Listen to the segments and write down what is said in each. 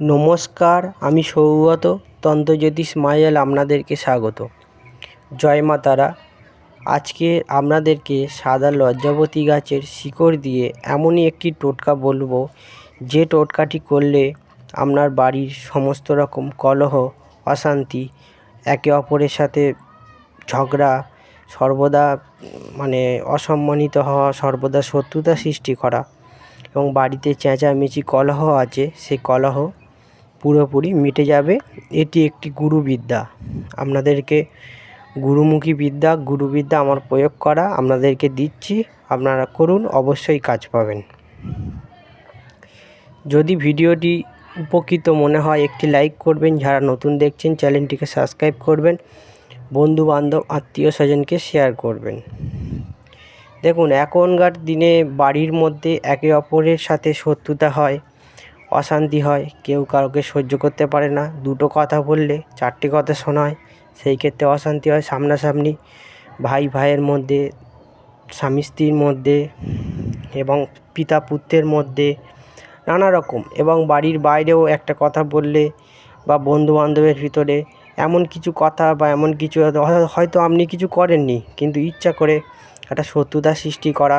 নমস্কার, আমি সৌগত, তন্ত্রজ্যোতিষ মায়াল আপনাদেরকে স্বাগত। জয় মা তারা। আজকে আপনাদেরকে সাদা লজ্জাবতী গাছের শিকড় দিয়ে এমনই একটি টোটকা বলব, যে টোটকাটি করলে আপনার বাড়ির সমস্ত রকম কলহ, অশান্তি, একে অপরের সাথে ঝগড়া, সর্বদা মানে অসম্মানিত হওয়া, সর্বদা শত্রুতা সৃষ্টি করা এবং বাড়িতে চেঁচামেচি কলহ আছে, সেই কলহ পুরোপুরি মিটে যাবে। এটি একটি গুরুবিদ্যা। আপনাদেরকে গুরুমুখী বিদ্যা, গুরুবিদ্যা আমার প্রয়োগ করা আপনাদেরকে দিচ্ছি। আপনারা করুন, অবশ্যই কাজ পাবেন। যদি ভিডিওটি উপকৃত মনে হয়, একটি লাইক করবেন। যারা নতুন দেখছেন, চ্যানেলটিকে সাবস্ক্রাইব করবেন। বন্ধু বান্ধব আত্মীয় স্বজনকে শেয়ার করবেন। দেখুন, এখনকার দিনে বাড়ির মধ্যে একে অপরের সাথে শত্রুতা হয়। অশান্তি হয়। কেউ কাউকে সহ্য করতে পারে না। দুটো কথা বললে চারটে কথা শোনায়। সেই ক্ষেত্রে অশান্তি হয় সামনাসামনি। ভাই, ভাইয়ের মধ্যে, স্বামী, স্ত্রীর মধ্যে এবং পিতা, পুত্রের মধ্যে নানা রকম এবং বাড়ির বাইরেও একটা কথা বললে বা বন্ধু বান্ধবের ভিতরে এমন কিছু কথা বা এমন কিছু হয়তো আপনি কিছু করেননি, কিন্তু ইচ্ছা করে একটা শত্রুতা সৃষ্টি করা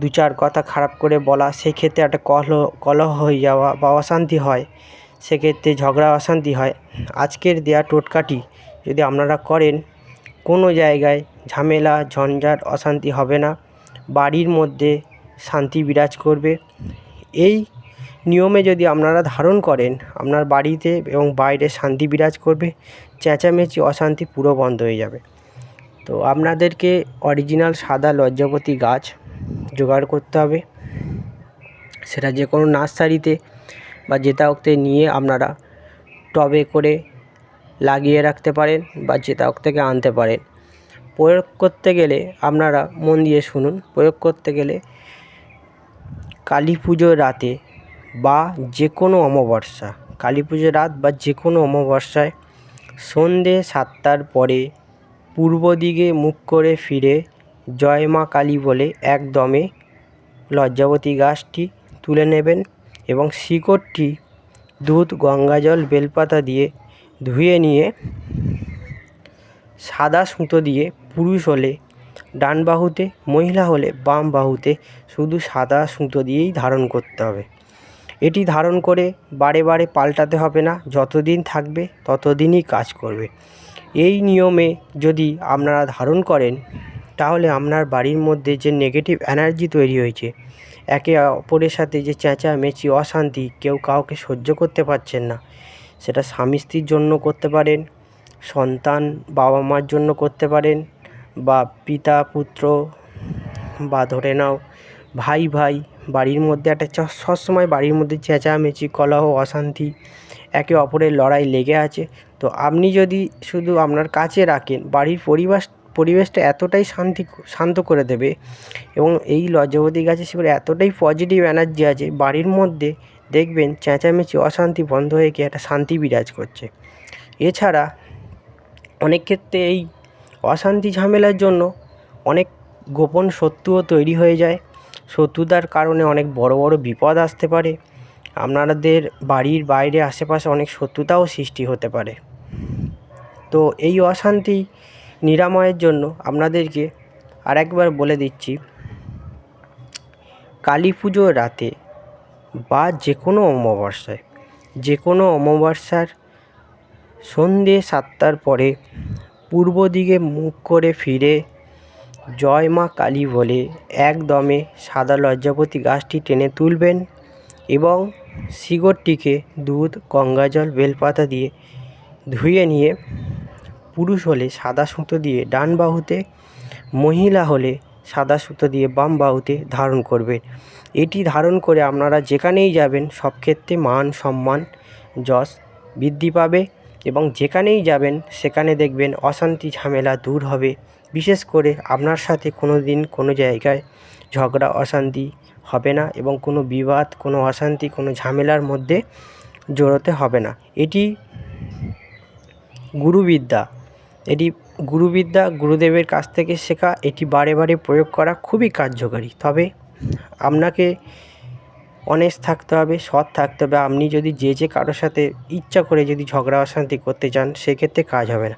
দু চার কথা খারাপ করে বলা সেক্ষেত্রে একটা কলহ কলহ হয়ে যাওয়া বা অশান্তি হয়। সেক্ষেত্রে ঝগড়া, অশান্তি হয়। আজকের দেয়া টোটকাটি যদি আপনারা করেন, কোনো জায়গায় ঝামেলা, ঝঞ্ঝাট, অশান্তি হবে না। বাড়ির মধ্যে শান্তি বিরাজ করবে। এই নিয়মে যদি আপনারা ধারণ করেন, আপনার বাড়িতে এবং বাইরে শান্তি বিরাজ করবে, চেঁচামেচি, অশান্তি পুরো বন্ধ হয়ে যাবে। তো আপনাদেরকে অরিজিনাল সাদা লজ্জাপতি গাছ জোগাড় করতে হবে। সেটা যে কোনো নার্সারিতে বা জেতাওক নিয়ে আপনারা টবে করে লাগিয়ে রাখতে পারেন বা জেতাওক থেকে আনতে পারেন। প্রয়োগ করতে গেলে আপনারা মন দিয়ে শুনুন, প্রয়োগ করতে গেলে কালী পুজোর রাতে বা যে কোনো অমাবস্যা কালী পুজোর রাত বা যে কোনো অমাবস্যায় সন্ধে সাতটার পরে পূর্ব দিকে মুখ করে ফিরে জয় মা কালী বলে একদমে লজ্জাবতী গাছটি তুলে নেবেন এবং শিকড়টি দুধ গঙ্গাজল বেলপাতা দিয়ে ধুয়ে নিয়ে সাদা সুতো দিয়ে পুরুষ হলে ডান বাহুতে, মহিলা হলে বাম বাহুতে শুধু সাদা সুতো দিয়েই ধারণ করতে হবে। এটি ধারণ করে বারে বারে পাল্টাতে হবে না, যতদিন থাকবে ততদিনই কাজ করবে। এই নিয়মে যদি আপনারা ধারণ করেন তাহলে আপনার বাড়ির মধ্যে যে নেগেটিভ এনার্জি তৈরি হয়েছে, একে অপরের সাথে যে চেঁচামেচি, অশান্তি, কেউ কাউকে সহ্য করতে পারছেন না। সেটা স্বামী স্ত্রীর জন্য করতে পারেন, সন্তান বাবা মার জন্য করতে পারেন, বা পিতা, পুত্র, বা ধরে নাও, ভাই ভাই, বাড়ির মধ্যে একটা সবসময় বাড়ির মধ্যে চেঁচামেচি, কলহ, অশান্তি, একে অপরের লড়াই লেগে আছে। তো আপনি যদি শুধু আপনার কাছে রাখেন, বাড়ির পরিবেশ পরিবেশটা এতটাই শান্তি শান্ত করে দেবে এবং এই লজ্জাবতী গাছের শিকড়ে এতটাই পজিটিভ এনার্জি আছে, বাড়ির মধ্যে দেখবেন চেঁচামেচি, অশান্তি বন্ধ হয়ে গিয়ে একটা শান্তি বিরাজ করছে। এছাড়া অনেক ক্ষেত্রে এই অশান্তি ঝামেলার জন্য অনেক গোপন শত্রুও তৈরি হয়ে যায়। শত্রুতার কারণে অনেক বড় বড় বিপদ আসতে পারে। আপনাদের বাড়ির বাইরে, আশেপাশে অনেক শত্রুতাও সৃষ্টি হতে পারে। তো এই অশান্তি নিরাময়ের জন্য আপনাদেরকে আরেকবার বলে দিচ্ছি। কালী পুজোর রাতে বা যে কোনো অমাবস্যায়, যে কোনো অমাবস্যার সন্ধে সাতটার পরে পূর্ব দিকে মুখ করে ফিরে জয় মা কালী বলে একদমে সাদা লজ্জাপতি গাছটি টেনে তুলবেন এবং শিকড়টিকে দুধ, গঙ্গাজল, বেলপাতা দিয়ে ধুয়ে নিয়ে পুরুষ হলে সাদা সুতো দিয়ে ডান বাহুতে, মহিলা হলে সাদা সুতো দিয়ে বাম বাহুতে ধারণ করবেন এটি ধারণ করে আপনারা যেখানেই যাবেন, সব ক্ষেত্রে মান, সম্মান, যশ বৃদ্ধি পাবে এবং যেখানেই যাবেন, সেখানে দেখবেন অশান্তি, ঝামেলা দূর হবে। বিশেষ করে আপনার সাথে কোনো দিন, কোনো জায়গায় ঝগড়া, অশান্তি হবে না এবং কোনো বিবাদ, কোনো অশান্তি, কোনো ঝামেলার মধ্যে জড়োতে হবে না। এটি গুরুবিদ্যা। এটি গুরুবিদ্যা গুরুদেবের কাছ থেকে শেখা, এটি বারে বারে প্রয়োগ করা খুবই কার্যকারী। তবে আপনাকে অনেস্ট থাকতে হবে, সৎ থাকতে হবে। আপনি যদি যে যে কারোর সাথে ইচ্ছা করে যদি ঝগড়া অশান্তি করতে চান, সেক্ষেত্রে কাজ হবে না।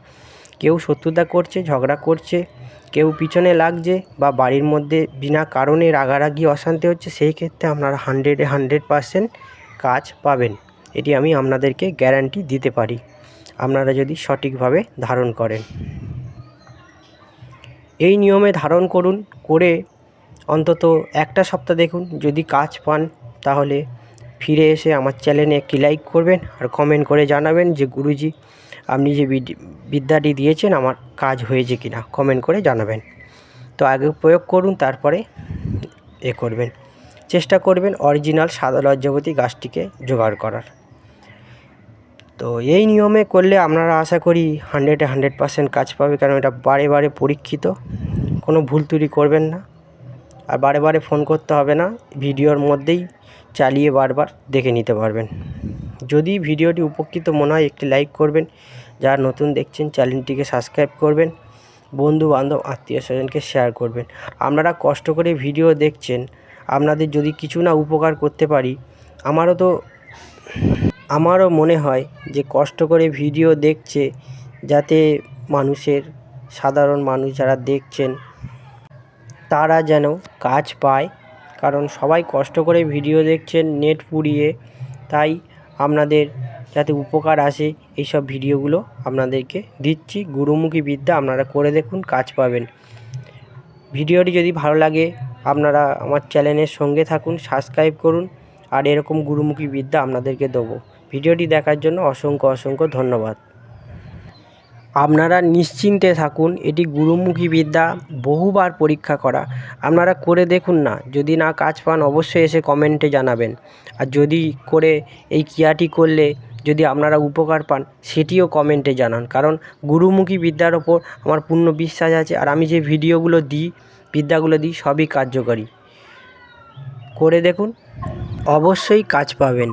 কেউ শত্রুতা করছে, ঝগড়া করছে, কেউ পিছনে লাগছে বা বাড়ির মধ্যে বিনা কারণে রাগারাগি, অশান্তি হচ্ছে সেই ক্ষেত্রে আপনারা হান্ড্রেডে হান্ড্রেড পারসেন্ট কাজ পাবেন। এটি আমি আপনাদেরকে গ্যারান্টি দিতে পারি। আপনারা যদি সঠিকভাবে ধারণ করেন। এই নিয়মে ধারণ করুন, করে অন্তত একটা সপ্তাহ দেখুন। যদি কাজ পান, তাহলে ফিরে এসে আমার চ্যানেলে একটি লাইক করবেন আর কমেন্ট করে জানাবেন যে, গুরুজি, আপনি যে বিদ- বিদ্যাটি দিয়েছেন, আমার কাজ হয়েছে কি না কমেন্ট করে জানাবেন। তো আগে প্রয়োগ করুন, তারপরে এ করবেন। চেষ্টা করবেন অরিজিনাল সাদা লজ্জাবতী গাছটিকে জোগাড় করার। তো এই নিয়মে করলে আপনারা আশা করি হান্ড্রেডে হান্ড্রেড পার্সেন্ট কাজ পাবে, কারণ এটা বারে বারে পরীক্ষিত। কোনো ভুল ত্রুটি করবেন না। আর বারে বারে ফোন করতে হবে না, ভিডিওর মধ্যেই চালিয়ে বারবার দেখে নিতে পারবেন। যদি ভিডিওটি উপকৃত মনে হয়, একটি লাইক করবেন, যারা নতুন দেখছেন, চ্যানেলটিকে সাবস্ক্রাইব করবেন বন্ধু বান্ধব আত্মীয় স্বজনকে শেয়ার করবেন। আপনারা কষ্ট করে ভিডিও দেখছেন, আপনাদের যদি কিছু না উপকার করতে পারি, আমারও তো আমারও মনে হয় যে কষ্ট করে ভিডিও দেখছে যাতে মানুষের, সাধারণ মানুষ যারা দেখছেন, তারা যেন কাজ পায়। কারণ সবাই কষ্ট করে ভিডিও দেখছেন, নেট পুড়িয়ে। তাই আপনাদের যাতে উপকার আসে, এইসব ভিডিওগুলো আপনাদেরকে দিচ্ছি। গুরুমুখী বিদ্যা আপনারা করে দেখুন, কাজ পাবেন। ভিডিওটি যদি ভালো লাগে, আপনারা আমার চ্যানেলের সঙ্গে থাকুন, সাবস্ক্রাইব করুন। আর এরকম গুরুমুখী বিদ্যা আপনাদেরকে দেবো। ভিডিওটি দেখার জন্য অসংখ্য অসংখ্য ধন্যবাদ। আপনারা নিশ্চিন্তে থাকুন, এটি গুরুমুখী বিদ্যা, বহুবার পরীক্ষা করা। আপনারা করে দেখুন না, যদি না কাজ পান অবশ্যই এসে কমেন্টে জানাবেন। আর যদি করে এই ক্রিয়াটি করলে, যদি আপনারা উপকার পান, সেটিও কমেন্টে জানান। কারণ গুরুমুখী বিদ্যার ওপর আমার পূর্ণ বিশ্বাস আছে, আর আমি যে ভিডিওগুলো দিই, বিদ্যাগুলো দিই, সবই কার্যকরী। করে দেখুন, অবশ্যই কাজ পাবেন।